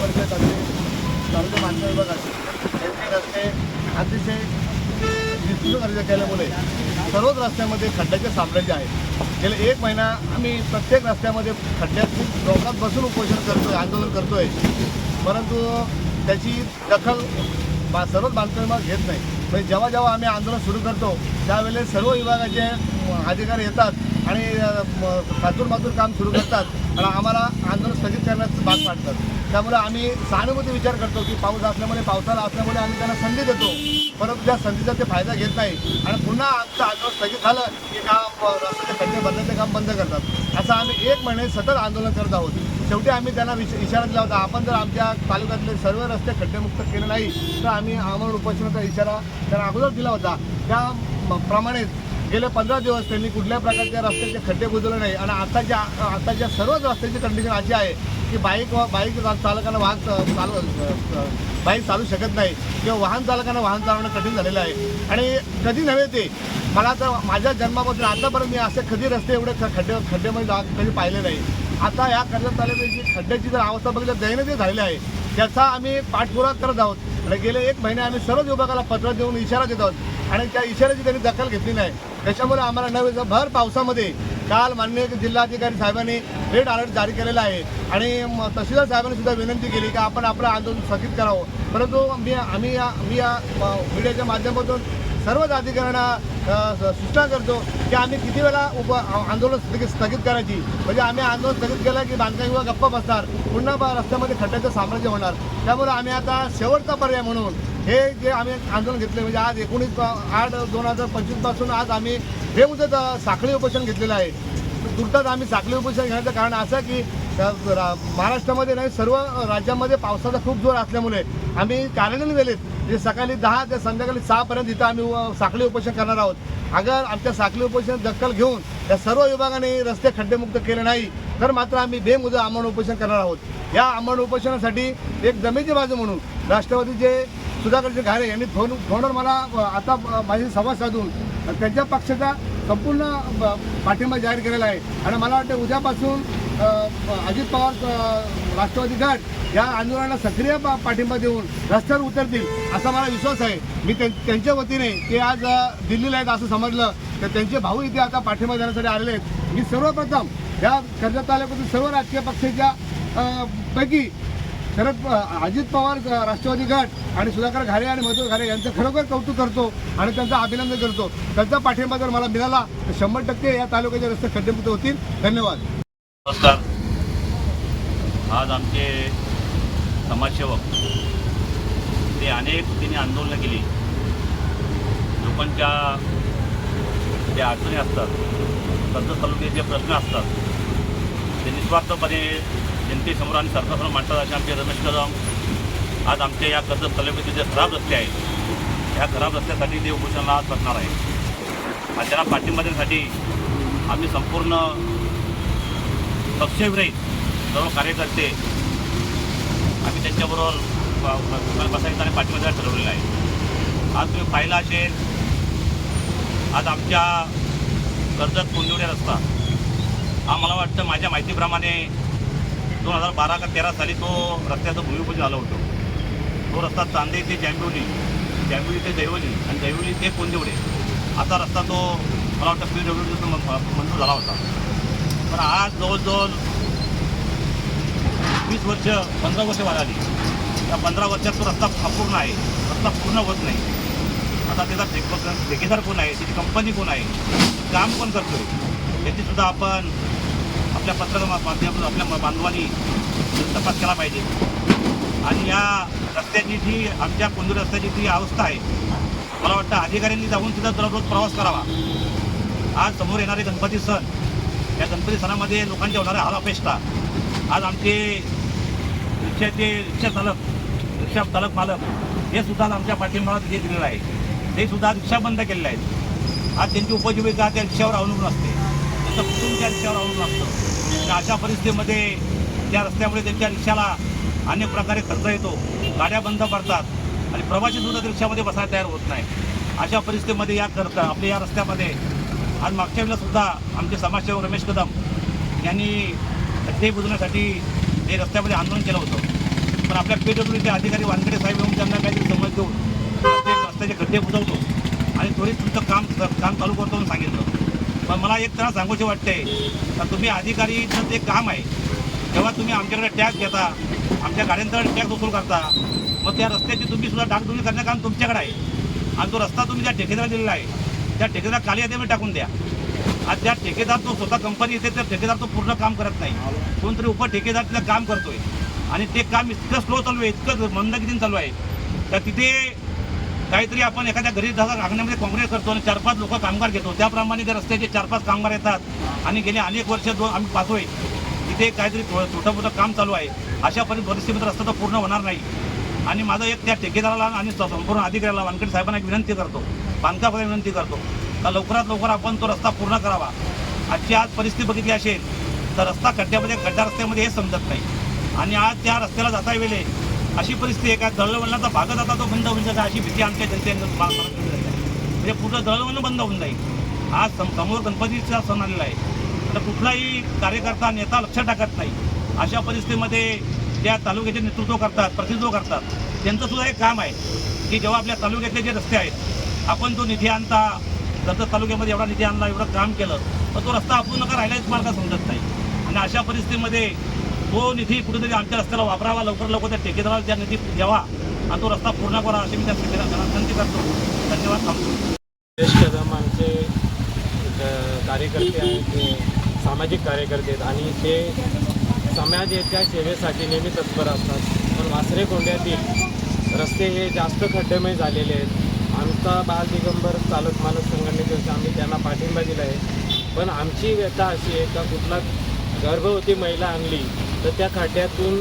परिषद असेल तालुका बांधकाम विभाग असेल यांचे रस्ते अतिशय विस्तृत अर्ज केल्यामुळे सर्वच रस्त्यामध्ये खड्ड्याचे साम्राज्य आहे. गेले एक महिना आम्ही प्रत्येक रस्त्यामध्ये खड्ड्यात डोकात बसून उपोषण करतोय आंदोलन करतोय. परंतु त्याची दखल बा सर्वच बांधकाम विभाग घेत नाही. म्हणजे जेव्हा जेव्हा आम्ही आंदोलन सुरू करतो त्यावेळेस सर्व विभागाचे अधिकारी येतात. आणि मातूर मातूर काम सुरू करतात आणि आम्हाला आंदोलन स्थगित करण्यास भाग पाडतात. त्यामुळे आम्ही सहानुभूती विचार करतो की पाऊस असल्यामुळे पावसाळा असल्यामुळे आम्ही त्यांना संधी देतो. परंतु त्या संधीचा ते फायदा घेत नाही. आणि पुन्हा आमचं आंदोलन स्थगित झालं की काम रस्त्याचे खड्डे भरण्याचे काम बंद करतात. असं आम्ही एक महिने सतत आंदोलन करत आहोत. शेवटी आम्ही त्यांना विश इशारा दिला होता आपण जर आमच्या तालुक्यातले सर्व रस्ते खड्डेमुक्त केले नाही तर आम्ही आमरण उपोषणाचा इशारा त्यांना अगोदर दिला होता. त्या म- गेले पंधरा दिवस त्यांनी कुठल्याही प्रकारच्या रस्त्याचे खड्डे बुजवले नाही. आणि आताच्या आताच्या सर्वच रस्त्याची कंडिशन अशी आहे की बाईक व बाईक चालकांना वाहन चालू बाईक चालू शकत नाही. किंवा वाहन चालकांना वाहन चालवणं कठीण झालेलं आहे. आणि कधी नव्हे ते. मला तर माझ्या जन्मापासून आतापर्यंत मी असे कधी रस्ते एवढे खड्डे खड्डेमध्ये जा- कधी पाहिले नाही. आता या कर्जत तालुक्याची खड्ड्याची जर अवस्था बघितली तर झालेली आहे. त्याचा आम्ही पाठपुरावा करत आहोत. आणि गेले एक महिने आम्ही सर्वच विभागाला पत्र देऊन इशारा देत आहोत. आणि त्या इशाऱ्याची त्यांनी दखल घेतली नाही. त्याच्यामुळे आम्हाला नवे भर पावसामध्ये काल माननीय जिल्हाधिकारी साहेबांनी रेड अलर्ट जारी केलेला आहे. आणि तहसीलदार साहेबांनी सुद्धा विनंती केली की आपण आपलं आंदोलन स्थगित करावं. परंतु मी आम्ही या मी या मीडियाच्या माध्यमातून सर्वच अधिकाऱ्यांना सूचना करतो की आम्ही किती वेळा उप आंदोलन स्थगित स्थगित करायची. म्हणजे आम्ही आंदोलन स्थगित केलं की बांधकाम विभाग गप्प बसणार. पुन्हा रस्त्यामध्ये खड्ड्याचं साम्राज्य होणार. त्यामुळे आम्ही आता शेवटचा पर्याय म्हणून हे जे आम्ही आंदोलन घेतले म्हणजे आज एकोणीस आठ दोन हजार पंचवीसपासून आज आम्ही हे मुदत साखळी उपोषण घेतलेलं आहे. तुर्तास आम्ही साखळी उपोषण घेण्याचं कारण असं की महाराष्ट्रामध्ये नाही सर्व राज्यामध्ये पावसाचा खूप जोर असल्यामुळे आम्ही कार्यालयीन वेळेत जे सकाळी दहा ते संध्याकाळी सहापर्यंत इथं आम्ही साखळी उपोषण करणार आहोत. अगर आमच्या साखळी उपोषण दखल घेऊन या सर्व विभागाने रस्ते खड्डेमुक्त केले नाही तर मात्र आम्ही बेमुदत आमरण उपोषण करणार आहोत. या आमरण उपोषणासाठी एक जमेची बाजू म्हणून राष्ट्रवादीचे सुधाकरचे घारे यांनी फोन फोनवर मला आता माझी संवाद साधून त्यांच्या पक्षाचा संपूर्ण पाठिंबा जाहीर केलेला आहे. आणि मला वाटतं उद्यापासून अजित पवार राष्ट्रवादी गट या आंदोलनाला सक्रिय पाठिंबा देऊन रस्त्यावर उतरतील असा मला विश्वास आहे. मी त्यां- त्यांच्या वतीने ते आज दिल्लीला आहेत असं समजलं. तर त्यांचे भाऊ इथे आता पाठिंबा देण्यासाठी आलेले आहेत. मी सर्वप्रथम या कर्जत तालुक्यातील सर्व राजकीय पक्षाच्या पैकी शरद प- अजित पवार राष्ट्रवादी गट आणि सुधाकर घारे आणि मधुर घारे यांचं खरोखर कौतुक करतो आणि त्यांचं अभिनंदन करतो. त्यांचा पाठिंबा जर मला मिळाला. तर शंभर टक्के या तालुक्याचे रस्ते खड्डेमुक्त होतील. धन्यवाद. नमस्कार. आज आमचे समाजसेवक ते अनेक तिने आंदोलनं केली. लोकांच्या ज्या अडचणी असतात कर्जत तालुक्याचे जे प्रश्न असतात ते निस्वार्थपणे जनतेसमोर आणि सरकारसमोर मांडतात असे आमचे रमेश कदम आज आमच्या या कर्जत तालुक्याचे जे खराब रस्ते आहेत ह्या खराब रस्त्यासाठी ते उपोषणाला आज बसणार आहे. आणि त्याला पाठिंबा देण्यासाठी आम्ही संपूर्ण पक्षविरहित सर्व कार्यकर्ते आम्ही त्यांच्याबरोबर बसायचं आणि पाठिंबा द्यायला ठरवलेला आहे. आज तुम्ही पाहिला असेल आज आमच्या कर्जत कोंदिवडे रस्ता. हा मला वाटतं माझ्या माहितीप्रमाणे दोन हजार बारा का तेरा साली तो रस्त्याचं भूमिपूजन झालं होतं. तो रस्ता चांदे ते जांभिवली जांभिवली ते दैवली आणि दैवली ते कोंदिवडे. असा रस्ता तो मला वाटतं पी डब्ल्यू मंजूर झाला होता. पण आज जवळजवळ वीस वर्ष पंधरा वर्ष वाढाली. त्या पंधरा वर्षात तो रस्ता अपूर्ण आहे. रस्ता पूर्ण होत नाही. आता त्याचा ठेकेदार कोण आहे? त्याची कंपनी कोण आहे? काम कोण करतोय? याची सुद्धा आपण आपल्या पत्रकार माध्यमातून आपल्या बांधवांनी तपास केला पाहिजे. आणि या रस्त्याची जी आमच्या कोंदूर रस्त्याची जी अवस्था आहे मला वाटतं अधिकाऱ्यांनी जाऊन तिथं दररोज प्रवास करावा. आज समोर येणारे गणपती सण या गणपती सणामध्ये लोकांच्या होणाऱ्या अपेक्षा आज आमचे रिक्षाचे रिक्षा चालक रिक्षा चालक मालक हे सुद्धा आमच्या पाठिंबाला तिथे दिलेलं आहे. ते सुद्धा रिक्षा बंद केलेल्या आहेत. आज त्यांची उपजीविका त्या रिक्षावर अवलंबून असते. त्यांचं कुटुंब त्या रिक्षावर अवलंबून असतं अशा परिस्थितीमध्ये त्या रस्त्यामुळे त्यांच्या रिक्षाला अनेक प्रकारे खर्च येतो. गाड्या बंद पडतात आणि प्रवासी सुद्धा रिक्षामध्ये बसायला तयार होत नाही. अशा परिस्थितीमध्ये या करता आपल्या या रस्त्यामध्ये आज मागच्या वेळेलासुद्धा आमचे समाजसेवक रमेश कदम यांनी खड्डे बुजवण्यासाठी हे रस्त्यामध्ये आंदोलन केलं होतं. पण आपल्या पीडब्ल्यूचे अधिकारी वानखेडे साहेब येऊन त्यांना काहीतरी समज देऊन ते रस्त्याचे खड्डे बुजवतो आणि त्वरित तुमचं काम काम चालू करतो म्हणून सांगितलं. पण मला एक त्यांना सांगूशी वाटते का तुम्ही अधिकारीचं ते काम आहे जेव्हा तुम्ही आमच्याकडे टॅक्स घेता आमच्या गाड्यांचा टॅक्स वसूल करता. मग त्या रस्त्याची तुम्ही सुद्धा डागडुगी करण्याचं काम तुमच्याकडे आहे. आणि तो रस्ता तुम्ही ज्या ठेकेदाराला दिलेला आहे त्या ठेकेदार खाली यादीमध्ये टाकून द्या. आज त्या ठेकेदार तो स्वतः कंपनी येते तर ठेकेदार तो पूर्ण काम करत नाही. कोणतरी उप ठेकेदार तिथं काम करतोय. आणि ते काम इतकं स्लो चालू आहे इतकं मंदगतीने चालू आहे. तर तिथे काहीतरी आपण एखाद्या घरी जसा रागण्यामध्ये काँग्रेस करतो आणि चार पाच लोक कामगार घेतो. त्याप्रमाणे त्या रस्त्याचे चार पाच कामगार येतात आणि गेले अनेक वर्ष दोन आम्ही पाहतोय तिथे काहीतरी छोटं मोठं काम चालू आहे. अशा परिस्थितीमध्ये रस्ता तो पूर्ण होणार नाही. आणि माझं एक त्या ठेकेदाराला आणि संपूर्ण अधिकाऱ्याला वानखेडे साहेबांना एक विनंती करतो. बांधकामाला विनंती करतो. का लवकरात लवकर आपण तो रस्ता पूर्ण करावा. आजची आज परिस्थिती बघितली असेल तर रस्ता खड्ड्यामध्ये खड्डा रस्त्यामध्ये हे समजत नाही. आणि आज त्या रस्त्याला जाता वेळे अशी परिस्थिती आहे का? दळणवळणाचा भागच आता तो बंद होऊन जातो अशी भीती आमच्या जनतेने मला- म्हणजे पूर्ण दळणवळण बंद होऊन जाईल. आज सम- समोर गणपतीचा सण आलेला आहे. तर कुठलाही कार्यकर्ता नेता लक्ष टाकत नाही. अशा परिस्थितीमध्ये त्या तालुक्याचे नेतृत्व करतात प्रतिनिधित्व करतात. त्यांचं सुद्धा एक काम आहे की जेव्हा आपल्या तालुक्यातले जे रस्ते आहेत आपण जो निधी आणता जर तालुक्यामध्ये एवढा निधी आणला एवढं काम केलं तर तो रस्ता अपूर्ण का राहिलाच मला समजत नाही. आणि अशा परिस्थितीमध्ये तो निधी कुठेतरी आमच्या रस्त्याला वापरावा लवकर लवकर त्या ठेकेदाराला त्या निधी द्यावा आणि तो रस्ता पूर्ण करा अशी मी त्या ठेकेदाराला विनंती करतो. धन्यवाद थांबतो. सुरेश कदम आमचे कार्यकर्ते आहेत ते सामाजिक कार्यकर्ते आहेत आणि ते समाजाच्या सेवेसाठी नेहमी तत्पर असतात. पण वासरे कोंड्यातील रस्ते हे जास्त खड्डेमय झालेले आहेत. आमचा बाल दिगंबर चालक मालक संघटनेचे आम्ही त्यांना पाठिंबा दिला आहे पण आमची व्यथा अशी आहे का कुठला गर्भवती महिला आणली तर त्या खड्ड्यातून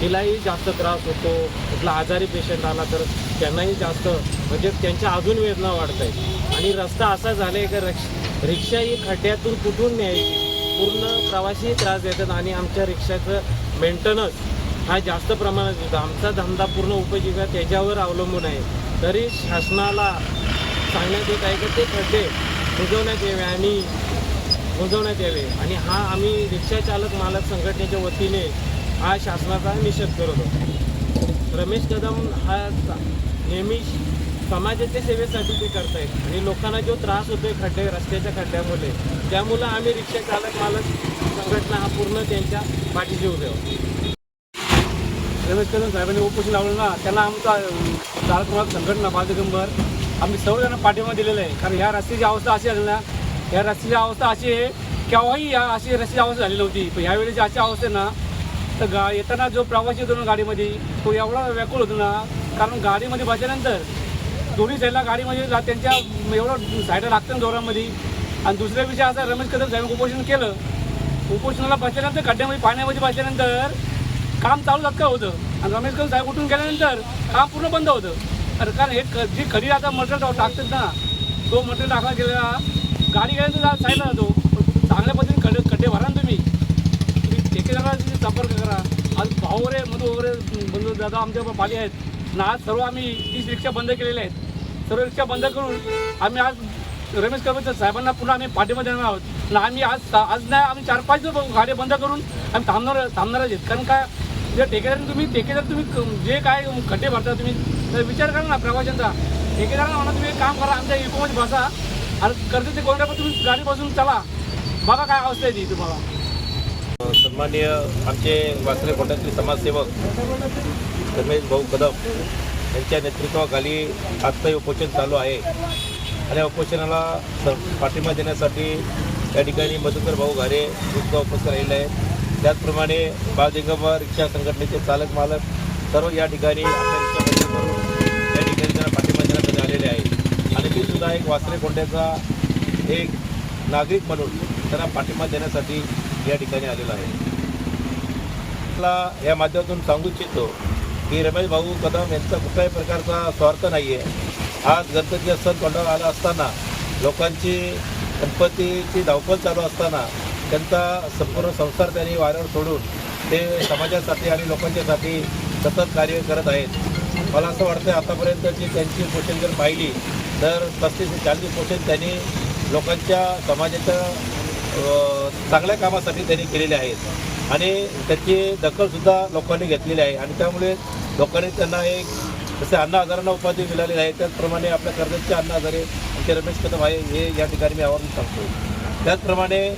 तिलाही जास्त त्रास होतो. कुठला आजारी पेशंट आला तर त्यांनाही जास्त म्हणजे त्यांच्या अजून वेदना वाढत आहेत आणि रस्ता असा झाला आहे का रक्ष रिक्षा ही खड्ड्यातून कुठून न्यायची? पूर्ण प्रवासी त्रास देतात आणि आमच्या रिक्षाचं मेंटेनन्स हा जास्त प्रमाणात येतो आमचा धंदा पूर्ण उपजीविका त्याच्यावर अवलंबून आहे. तरी शासनाला सांगण्यात येत आहे का ते खड्डे बुजवण्यात यावे आणि बुजवण्यात यावे. आणि हा आम्ही रिक्षा चालक मालक संघटनेच्या वतीने हा शासनाचा निषेध करत होतो. रमेश कदम हा नेहमी समाजाच्या सेवेसाठी ते करतायत. आणि लोकांना जो त्रास होतोय खड्डे रस्त्याच्या खड्ड्यामुळे त्यामुळं आम्ही रिक्षा चालक मालक संघटना हा पूर्ण त्यांच्या पाठीशी उभे रमेश कदम साहेबांनी उपोषण लावलं ना त्यांना आमचा चालक मालक संघटना बालदिगंबर आम्ही सर्वजण पाठिंबा दिलेला आहे. कारण ह्या रस्त्याची अवस्था अशी आहे ना या रस्त्याची अवस्था अशी आहे केव्हाही या अशी रस्त्याची अवस्था झालेली नव्हती पण ह्यावेळेची अशी अवस्था ना तर गा येताना जो प्रवासी होतो ना गाडीमध्ये तो एवढा व्याकुळ होतो ना कारण गाडीमध्ये बसल्यानंतर दोन्ही साईडला गाडीमध्ये त्यांच्या एवढं साईडला लागतं ना दोरामध्ये आणि दुसरा विषय असा रमेश कदम साहेब उपोषण केलं. उपोषणाला बसल्यानंतर खड्ड्यामध्ये पाण्यामध्ये बसल्यानंतर काम चालू धक्का होतं. आणि रमेश कदम साहेब उठून गेल्यानंतर काम पूर्ण बंद होतं. कारण हे जी खरी आता मटेरियल टाकतात ना तो मटेरियल टाकला गेलेला गाडी घ्यायचं जा- साईडला जातो. पण चांगल्या पद्धतीने खड्डे खड्डे भरा ना तुम्ही. तुम्ही ठेकेदाराशी संपर्क करा. आज भाऊ वगैरे मधू वगैरे बंधू दादा आमच्या पाली आहेत. ना आज सर्व आम्ही तीस रिक्षा बंद केलेल्या आहेत. सर्व रिक्षा बंद करून आम्ही आज रमेश कर्मचारी साहेबांना पुन्हा आम्ही पाठिंबा देणार आहोत. ना आम्ही आज आज नाही आम्ही चार पाच दिवस गाड्या बंद करून आम्ही थांबणार थांबणार आहेत. कारण काय जे ठेकेदार तुम्ही ठेकेदार तुम्ही जे काय खड्डे भरता तुम्ही तर विचार करा ना प्रवाशांचा. ठेकेदारांना म्हणा तुम्ही काम करा आमच्या इकोमध्ये बसा. आणि करते ते कोणत्या पण तुम्ही गाडी बसून चला. बघा काय अवस्था आहे ती तुम्हाला. सन्माननीय आमचे वासरे कोंडातील समाजसेवक रमेश भाऊ कदम यांच्या नेतृत्वाखाली आजचं हे उपोषण चालू आहे. आणि उपोषणाला स- पाठिंबा देण्यासाठी या ठिकाणी मधुकर भाऊ घारे सुद्धा उपस्थित राहिले आहेत. त्याचप्रमाणे बालदिगंबर रिक्षा संघटनेचे चालक मालक सर्व या ठिकाणी आणि मी सुद्धा एक वासरे कोंड्याचा एक नागरिक म्हणून त्यांना पाठिंबा देण्यासाठी या ठिकाणी आलेला आहे. आपला या माध्यमातून सांगू इच्छितो की रमेश भाऊ कदम यांचा कुठल्याही प्रकारचा स्वार्थ नाही आहे आज गणपतीचा सण तोंडावर आला असताना लोकांची गणपतीची धावपळ चालू असताना त्यांचा संपूर्ण संसार त्यांनी वाऱ्यावर सोडून ते समाजासाठी आणि लोकांच्यासाठी सतत कार्य करत आहेत. मला असं वाटतं आतापर्यंतची त्यांची पोषण जर पाहिली तर पस्तीस ते चाळीस उपोषण त्यांनी लोकांच्या समाजाच्या चांगल्या कामासाठी त्यांनी केलेले आहेत. आणि त्याची दखलसुद्धा लोकांनी घेतलेली आहे. आणि त्यामुळे लोकांनी त्यांना एक जसे अण्णा हजारांना उपाधी मिळालेली आहे त्याचप्रमाणे आपल्या कर्जतचे अण्णा हजारे आमचे रमेश कदम आहे हे या ठिकाणी मी आवर्जून सांगतो. त्याचप्रमाणे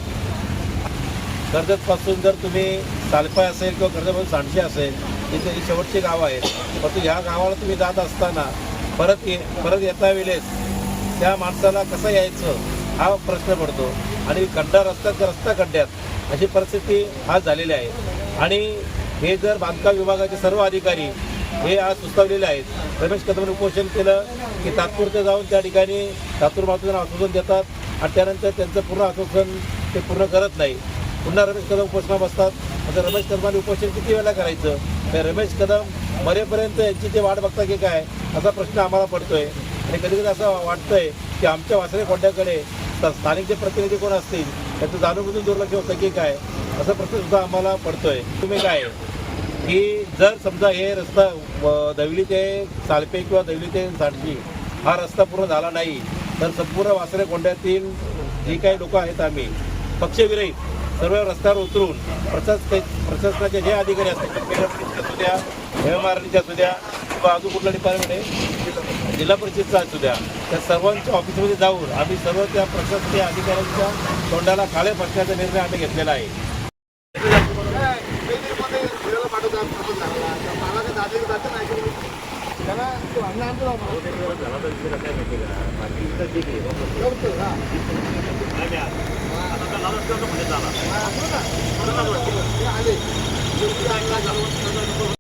कर्जतपासून जर तुम्ही सालपाय असेल किंवा कर्जतपासून सांडशी असेल तिथे ही शेवटची गावं आहेत परंतु ह्या गावाला तुम्ही जात असताना परत ये परत येता वेळेस त्या माणसाला कसं यायचं हा प्रश्न पडतो. आणि खड्डा रस्ता तर रस्ता खड्ड्यात अशी परिस्थिती आज झालेली आहे. आणि हे जर बांधकाम विभागाचे सर्व अधिकारी हे आज सुचवलेले आहेत रमेश कदमने उपोषण केलं की तात्पुरतं जाऊन त्या ठिकाणी तात्पूर मातून आश्वासन देतात आणि त्यानंतर त्यांचं पूर्ण आश्वासन ते पूर्ण करत नाही. पुन्हा रमेश कदम उपोषणा बसतात. आता रमेश कदमाने उपोषण किती वेळा करायचं? तर रमेश कदम मरेपर्यंत यांची ते वाट बघता की काय असा प्रश्न आम्हाला पडतोय. आणि कधी कधी असं वाटतंय की आमच्या वासरे खोड्याकडे स्थानिक जे प्रतिनिधी कोण असतील त्याचं जाणूनबुजून दुर्लक्ष होतं की काय असा प्रश्न सुद्धा आम्हाला पडतोय. तुम्ही काय? की जर समजा हे रस्ता अ, दवली ते सालपे किंवा दवली ते साडशी हा रस्ता पूर्ण झाला नाही तर संपूर्ण वासरे कोंड्यातील जी काही लोक आहेत आम्ही पक्षविरहित सर्व रस्त्यावर उतरून प्रशास प्रशासनाचे जे अधिकारी असतात त्या असू द्या. हेमारणीचे असू द्या किंवा अजून कुठला डिपार्टमेंट आहे जिल्हा परिषदचा असू द्या त्या सर्वांच्या ऑफिसमध्ये जाऊन आम्ही सर्व त्या प्रशासकीय अधिकाऱ्यांच्या तोंडाला काळे फटण्याचा निर्णय आम्ही घेतलेला आहे. झाला.